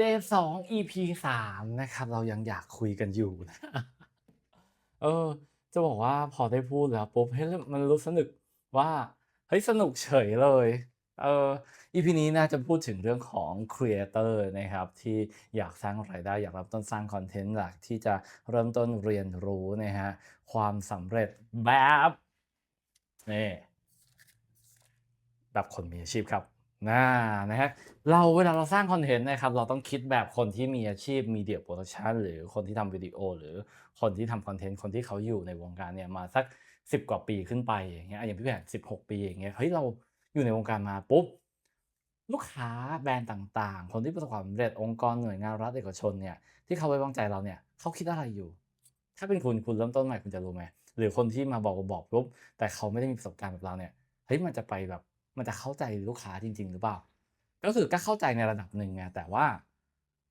Day 2 EP 3นะครับ เรายังอยากคุยกันอยู่นะ เออ จะบอกว่าพอได้พูดแล้วปุ๊บเฮ้ยมันรู้สึกนึกว่า เฮ้ย สนุกเฉยเลย เออ EP นี้น่าจะพูดถึงเรื่องของครีเอเตอร์นะครับ ที่อยากสร้างรายได้ อยากริ่มต้นสร้างคอนเทนต์อยากที่จะเริ่มต้นเรียนรู้นะฮะ ความสำเร็จแบบนี่แบบคนมีอาชีพครับ น่านะฮะเราเวลาเราสร้างคอนเทนต์นะครับเราต้องคิดแบบคนที่มีอาชีพ Media Production หรือคนที่ทำวิดีโอ หรือคนที่ทำคอนเทนต์คนที่เขาอยู่ในวงการเนี่ยมาสัก 10 กว่าปีขึ้นไปอย่างเงี้ยอย่างพี่แผน16 ปีอย่างเงี้ยเฮ้ยเราอยู่ในวงการมาปุ๊บลูกค้าแบรนด์ต่างๆ คนที่ประสบความสำเร็จองค์กรหน่วยงานรัฐเอกชนเนี่ยที่เขาไว้วางใจเราเนี่ยเขาคิดอะไรอยู่ ถ้าเป็นคุณคุณเริ่มต้นใหม่คุณจะรู้ไหม?หรือคนที่มาบอกบอกปุ๊บแต่เขาไม่ได้มีประสบการณ์แบบเราเนี่ยเฮ้ยมันจะไปแบบ มันจะเข้าใจลูกค้าจริง ๆ หรือเปล่า?ก็คือก็เข้าใจในระดับหนึ่งไงแต่ว่า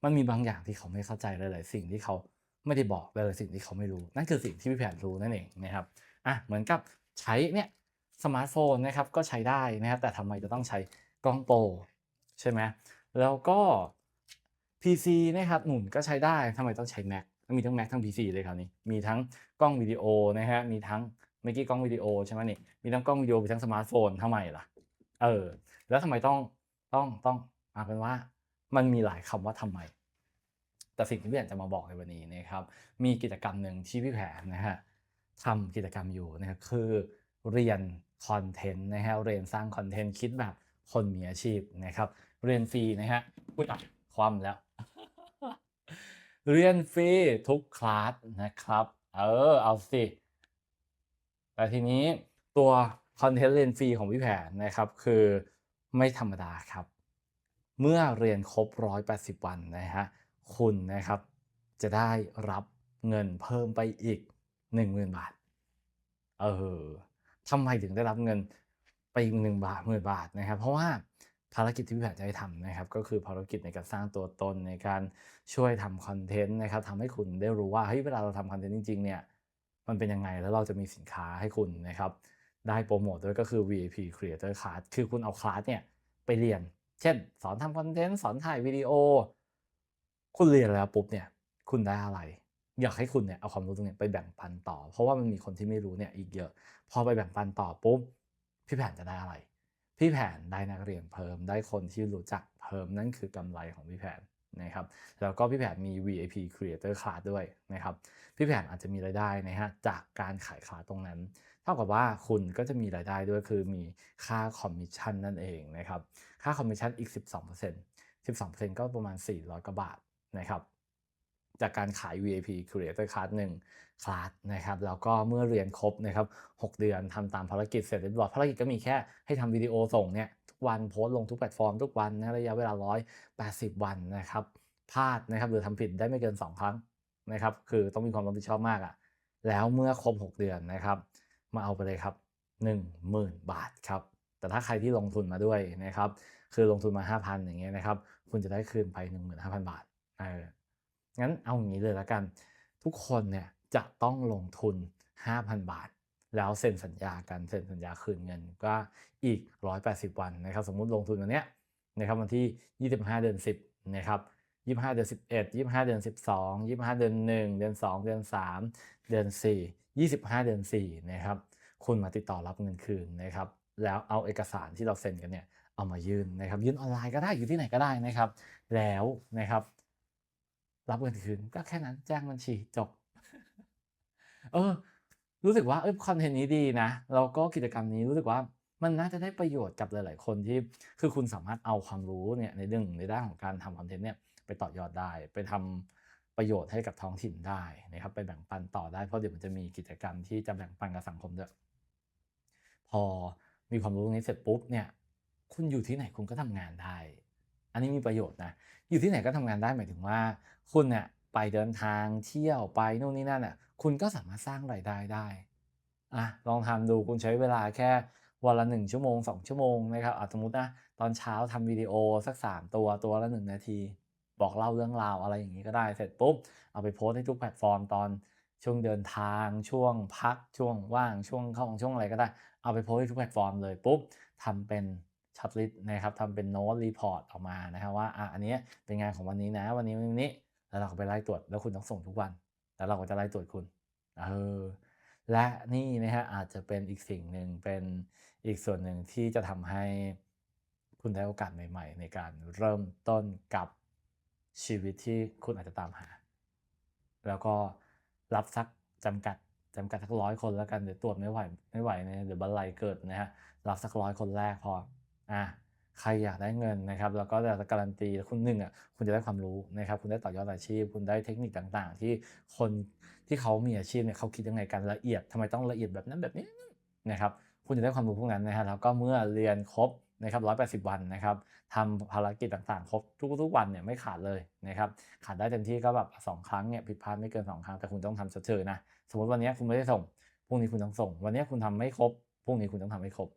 มันมีบางอย่างที่เขาไม่เข้าใจหลายๆสิ่งที่เขาไม่ได้บอกหลายๆสิ่งที่เขาไม่รู้ นั่นคือสิ่งที่พี่แผนรู้นั่นเองนะครับอะเหมือนกับใช้เนี่ยสมาร์ตโฟนนะครับก็ใช้ได้นะครับแต่ทำไมจะต้องใช้กล้องโปรใช่ไหม?แล้วก็ PC นะครับอืมก็ใช้ได้ทำไมต้องใช้ Mac มีทั้ง Mac ทั้ง PC เลยคราวนี้ มีทั้งกล้องวิดีโอนะครับมีทั้งเมื่อกี้กล้องวิดีโอใช่ไหมนี่มีทั้งกล้องวิดีโอมีทั้งสมาร์ตโฟนทำไมล่ะ? เออ แล้วทำไมต้องต้องต้องเอาเป็นว่า มันมีหลายคำว่าทำไม แต่สิ่งที่พี่แผนจะมาบอกในวันนี้นะครับ มีกิจกรรมหนึ่งที่พี่แผนนะครับทำกิจกรรมอยู่นะครับคือเรียนคอนเทนต์นะครับเรียนสร้างคอนเทนต์คิดแบบคนมีอาชีพนะครับ เรียนฟรีนะครับอุ๊ยอ้าวคว่ำแล้ว เรียนฟรีทุกคลาสนะครับ เออเอาสิแต่ทีนี้ตัว คอนเทนต์เรียนฟรีของพี่แผนนะครับคือไม่ธรรมดาครับ เมื่อเรียนครบ 180 วันนะครับคุณนะครับจะได้รับเงินเพิ่มไปอีก 10,000 บาท เออทำไมถึงได้รับเงินไปอีก1บาท10,000บาทนะครับ เพราะว่าภารกิจที่พี่แผนจะให้ทำนะครับ ก็คือภารกิจในการสร้างตัวตนในการช่วยทำคอนเทนต์นะครับทำให้คุณได้รู้ว่าเฮ้ยเวลาเราทำคอนเทนต์จริงๆเนี่ยมันเป็นยังไงแล้วเราจะมีสินค้าให้คุณนะครับ ได้โพรโมตด้วยก็คือ VIP Creator Class คือคุณเอาคลาสเนี่ยไปเรียน เช่น สอนทำคอนเทนต์ สอนถ่ายวิดีโอ คุณเรียนแล้วปุ๊บเนี่ย คุณได้อะไร?อยากให้คุณเนี่ยเอาความรู้ตรงนี้ไปแบ่งปันต่อ เพราะว่ามันมีคนที่ไม่รู้เนี่ยอีกเยอะ พอไปแบ่งปันต่อปุ๊บ พี่แผนจะได้อะไร?พี่แผนได้นักเรียนเพิ่ม ได้คนที่รู้จักเพิ่ม นั่นคือกำไรของพี่แผนนะครับ แล้วก็พี่แผนมี VIP Creator Class ด้วยนะครับ พี่แผนอาจจะมีรายได้นะครับจากการขายคลาสตรงนั้น เท่ากับว่าคุณก็จะมีรายได้ด้วยคือมีค่าคอมมิชชั่นนั่นเองนะครับค่าคอมมิชชั่นอีก 12% 12%ก็ประมาณ 400กว่าบาทนะครับจากการขาย VIP Creator Class 1คลาสนะครับแล้วก็เมื่อเรียนครบนะครับ6เดือนทำตามภารกิจเสร็จเรียบร้อยภารกิจก็มีแค่ให้ทำวิดีโอส่งเนี่ยทุกวันโพสต์ลงทุกแพลตฟอร์มทุกวันนะระยะเวลา 180 วันนะครับพลาดนะครับหรือทำผิดได้ไม่เกิน 2 ครั้งนะครับคือต้องมีความรับผิดชอบมากอะแล้วเมื่อครบ 6 เดือนนะครับ มาเอาไปเลยครับ 10,000 บาทครับ แต่ถ้าใครที่ลงทุนมาด้วยนะครับ คือลงทุนมา 5,000 อย่างเงี้ยนะครับ คุณจะได้คืนไป 15,000 บาทเอองั้นเอาอย่างงี้เลยแล้วกัน ทุกคนเนี่ยจะต้องลงทุน 5,000 บาท แล้วเซ็นสัญญากันเซ็นสัญญาคืนเงินก็อีก 180 วันนะครับ สมมุติลงทุนวันเนี้ยนะครับวันที่ 25 เดือน 10 นะครับ 25เดือน11 25เดือน12 25เดือน1เดือน2เดือน3เดือน4 25เดือน4นะครับ คุณมาติดต่อรับเงินคืนนะครับ แล้วเอาเอกสารที่เราเซ็นกันเนี่ยเอามายื่นนะครับ ยื่นออนไลน์ก็ได้อยู่ที่ไหนก็ได้นะครับ แล้วนะครับ รับเงินคืนก็แค่นั้นแจ้งบัญชีจบ เออ รู้สึกว่าเฮ้ยคอนเทนต์นี้ดีนะแล้วก็กิจกรรมนี้รู้สึกว่ามันน่าจะได้ประโยชน์กับหลาย ๆ คนที่คือคุณสามารถเอาความรู้เนี่ยในเรื่องในด้านของการทำคอนเทนต์เนี่ย ไปต่อยอดได้ ไปทำประโยชน์ให้กับท้องถิ่นได้นะครับไปแบ่งปันต่อได้เพราะเดี๋ยวมันจะมีกิจกรรมที่จะแบ่งปันกับสังคมด้วยพอมีความรู้ตรงนี้เสร็จปุ๊บเนี่ยคุณอยู่ที่ไหนคุณก็ทำงานได้ อันนี้มีประโยชน์นะอยู่ที่ไหนก็ทำงานได้หมายถึงว่า คุณเนี่ยไปเดินทางเที่ยวไปนู่นนี่นั่นน่ะคุณก็สามารถสร้างรายได้ได้อะลองทำดูคุณใช้เวลาแค่วันละ1ชั่วโมง2ชั่วโมงนะครับอาสมมตินะตอนเช้าทำวิดีโอสัก3ตัวตัวละ1นาที บอกเล่าเรื่องราวอะไรอย่างงี้ก็ได้เสร็จปุ๊บ เอาไปโพสให้ทุกแพลตฟอร์มตอนช่วงเดินทางช่วงพักช่วงว่างช่วงเข้าช่วงอะไรก็ได้ เอาไปโพสให้ทุกแพลตฟอร์มเลยปุ๊บทำเป็นช็อตลิสต์นะครับทำเป็นโน้ตรีพอร์ตออกมานะครับว่าอะอันนี้เป็นงานของวันนี้นะ วันนี้วันนี้แล้วเราก็ไปไล่ตรวจแล้วคุณต้องส่งทุกวัน แล้วเราก็จะไล่ตรวจคุณเออและนี่นะฮะอาจจะเป็นอีกสิ่งหนึ่งเป็นอีกส่วนหนึ่งที่จะทำให้คุณได้โอกาสใหม่ ๆ ในการเริ่มต้นกับ ชีวิตที่คุณอาจจะตามหา แล้วก็รับสักจำกัดจำกัดสักร้อยคนแล้วกันเดี๋ยวตรวจไม่ไหวไม่ไหวเนี่ยเดี๋ยวบันไลเกิดนะฮะรับสักร้อยคนแรกพออะใครอยากได้เงินนะครับ แล้วก็จะการันตีคุณหนึ่งอะคุณจะได้ความรู้นะครับ คุณได้ต่อยอดอาชีพ คุณได้เทคนิคต่างๆ ที่คนที่เขามีอาชีพเนี่ยเขาคิดยังไงกันละเอียดทำไมต้องละเอียดแบบนั้นแบบนี้นะครับ คุณจะได้ความรู้พวกนั้นนะฮะแล้วก็เมื่อเรียนครบ นะครับ180 วันนะครับทำภารกิจต่างๆ ครบทุกๆวันเนี่ยไม่ขาดเลยนะครับขาดได้เต็มที่ก็แบบสองครั้งเนี่ยผิดพลาดไม่เกิน 2 ครั้งแต่คุณต้องทำชดเชยนะ สมมติวันนี้คุณไม่ได้ส่งพรุ่งนี้คุณต้องส่ง วันนี้คุณทำไม่ครบพรุ่งนี้คุณต้องทำให้ครบ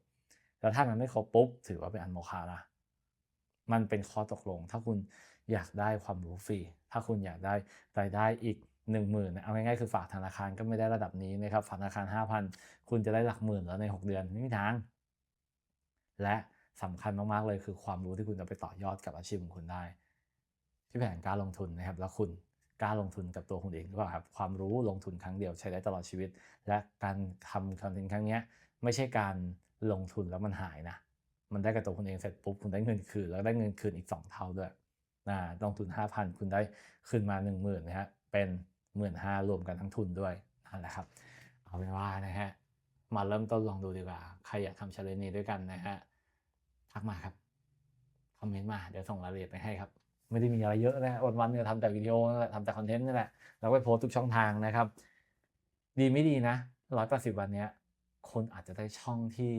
แล้วถ้ามันไม่ครบปุ๊บถือว่าเป็นอันโมฆะละมันเป็นข้อตกลง ถ้าคุณอยากได้ความรู้ฟรี ถ้าคุณอยากได้รายได้อีก1 0,000เอาง่ายๆคือฝากธนาคารก็ไม่ได้ระดับนี้นะครับฝากธนาคาร 5,000 คุณจะได้หลักหมื่นแล้วใน 6 เดือนไม่มีทางและ สำคัญมากๆเลยคือความรู้ที่คุณจะไปต่อยอดกับอาชีพของคุณได้ที่แผนการลงทุนนะครับ แล้วคุณกล้าลงทุนกับตัวคุณเองหรือเปล่าครับ ความรู้ลงทุนครั้งเดียวใช้ได้ตลอดชีวิต และการทำคอนเทนต์ครั้งนี้ไม่ใช่การลงทุนแล้วมันหายนะ มันได้กับตัวคุณเองเสร็จปุ๊บคุณได้เงินคืน แล้วได้เงินคืนอีก 2 เท่าด้วยนะลงทุน 5,000 คุณได้คืนมา 10,000นะฮะเป็น15,000รวมกันทั้งทุนด้วยนั่นแหละครับ เอาเป็นว่านะฮะมาเริ่มต้นลองดูดีกว่า ใครอยากทำชาเลนจ์นี้ด้วยกันนะฮะ ทักมาครับคอมเมนต์มาเดี๋ยวส่งรายละเอียดไปให้ครับ ไม่ได้มีอะไรเยอะนะวันวันๆเนี่ยทำแต่วิดีโอนั่นแหละทำแต่คอนเทนต์นั่นแหละแล้วก็โพสทุกช่องทางนะครับ ดีไม่ดีนะร้อยแปดสิบวันเนี้ยคนอาจจะได้ช่องที่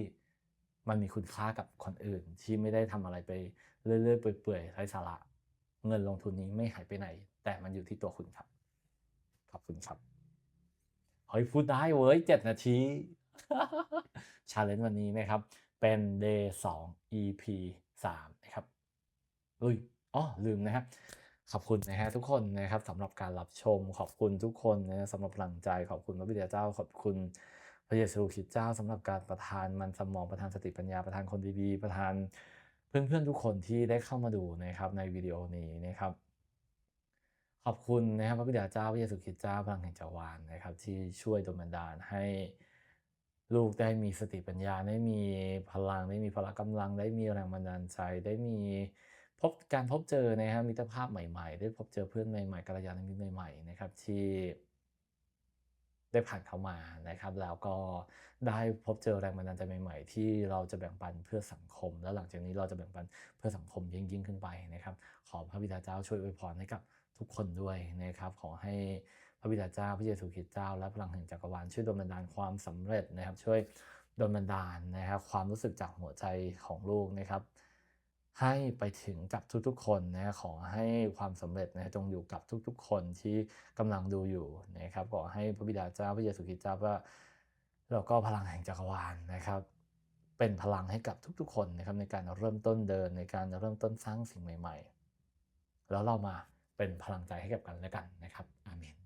มันมีคุณค่ากับคนอื่น ที่ไม่ได้ทำอะไรไปเรื่อยๆเปื่อยๆไร้สาระเงินลงทุนนี้ไม่หายไปไหน แต่มันอยู่ที่ตัวคุณครับ ขอบคุณครับเฮ้ยพูดได้เว้ยเจ็ดนาทีชาเลนจ์วันนี้นะครับ เป็น day 2 EP 3 นะครับอุ้ยอ๋อลืมนะครับ ขอบคุณนะฮะทุกคนนะครับสำหรับการรับชมขอบคุณทุกคนนะสำหรับพลังใจขอบคุณพระบิดาเจ้า ขอบคุณพระเยซูคริสต์เจ้าสำหรับการประทานมันสมองประทานสติปัญญาประทานคนดีๆประทานเพื่อนๆทุกคนที่ได้เข้ามาดูนะครับในวิดีโอนี้นะครับ ขอบคุณนะครับพระบิดาเจ้าพระเยซูคริสต์เจ้าพลังแห่งจักรวาลนะครับที่ช่วยดลบันดาลให้ ลูกได้มีสติปัญญาได้มีพลังได้มีพละกำลัง ได้มีแรงบันดาลใจได้มีพบการพบเจอนะครับมิตรภาพใหม่ๆ ได้พบเจอเพื่อนใหม่ๆกัลยาณมิตรใหม่ๆนะครับที่ได้ผ่านเข้ามานะครับ แล้วก็ได้พบเจอแรงบันดาลใจใหม่ ๆ ที่เราจะแบ่งปันเพื่อสังคม แล้วหลังจากนี้เราจะแบ่งปันเพื่อสังคมยิ่งยิ่งขึ้นไปนะครับ ขอพระบิดาเจ้าช่วยอวยพรให้กับทุกคนด้วยนะครับ ขอให้ ระบิดาเจ้าพระเยซูคริสต์เจ้า และพลังแห่งจักรวาลช่วยดลบันดาลความสำเร็จนะครับ ช่วยดลบันดาลนะครับ ความรู้สึกจากหัวใจของลูกนะครับ ให้ไปถึงกับทุกๆ คนนะขอให้ความสำเร็จนะจงอยู่กับทุกๆ คนที่กำลังดูอยู่นะครับขอให้พระบิดาเจ้าพระเยซูคริสต์เจ้าว่าแล้วก็พลังแห่งจักรวาลนะครับ เป็นพลังให้กับทุกๆ คนนะครับในการเริ่มต้นเดินในการเริ่มต้นสร้างสิ่งใหม่ ๆ แล้วเรามาเป็นพลังใจให้กับกันและกันนะครับอาเมน